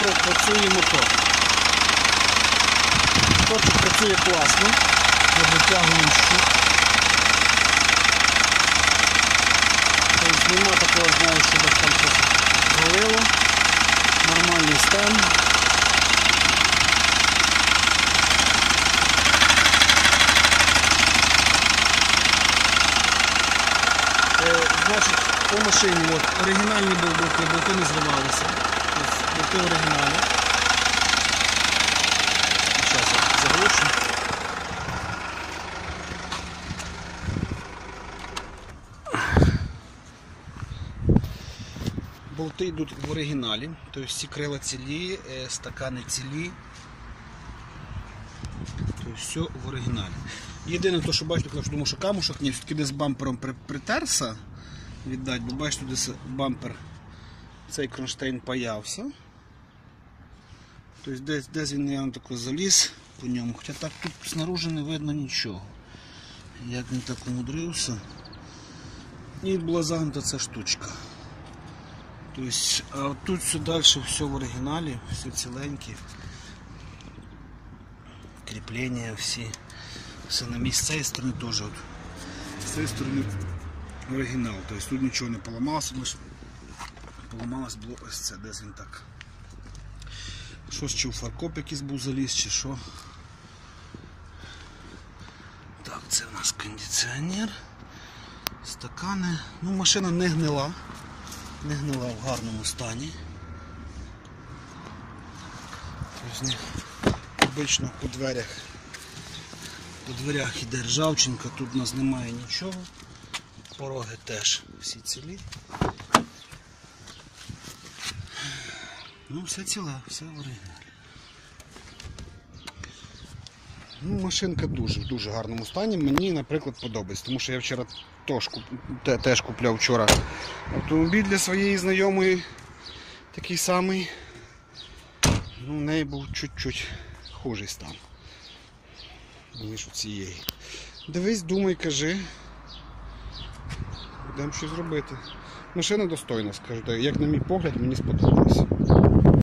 пра- працює мотор. Моторчик працює класно. Ми витягуємо щуп. Нема такого, знаю, щоб там щось горіло. Нормальний стан. Е, Значить, по машині от, оригінальні болти, болти не зривалися. Тобто болти оригінальні. Зараз я заглушу. Болти йдуть в оригіналі, тобто всі крила цілі, е, стакани цілі. Тобто все в оригіналі. Єдине, то, що бачите, коли я думав, що камушок ні, все-таки десь бампером при- притерся. Віддать, бо бачите, десь бампер цей кронштейн паявся. Тобто десь, десь він я тако заліз по ньому, хоча так тут снаружи не видно нічого. Як він так умудрився. І була загнута ця штучка. Тобто, а тут все далі все в оригіналі, все ціленьке. Кріплення всі. Все на місці. З цієї сторони теж. От. З цієї сторони оригінал. Тобто тут нічого не поламалося, поламалось було ось це, десь він так. Щось чи у фаркоп якийсь був заліз, чи що. Так, це у нас кондиціонер. Стакани. Ну, машина не гнила. Не гнила в гарному стані. Тобто, не- обично по дверях. По дверях іде ржавчинка, тут у нас немає нічого. Пороги теж всі цілі. Ну, все ціле, все в. Ну, машинка дуже в дуже гарному стані. Мені, наприклад, подобається, тому що я вчора теж, теж купляв вчора автомобіль для своєї знайомої, такий самий. Ну, в неї був чуть-чуть хужий стан. Ніж у цієї. Дивись, думай, кажи. Будемо щось робити. Машина достойна, скажу. Як на мій погляд, мені сподобалося.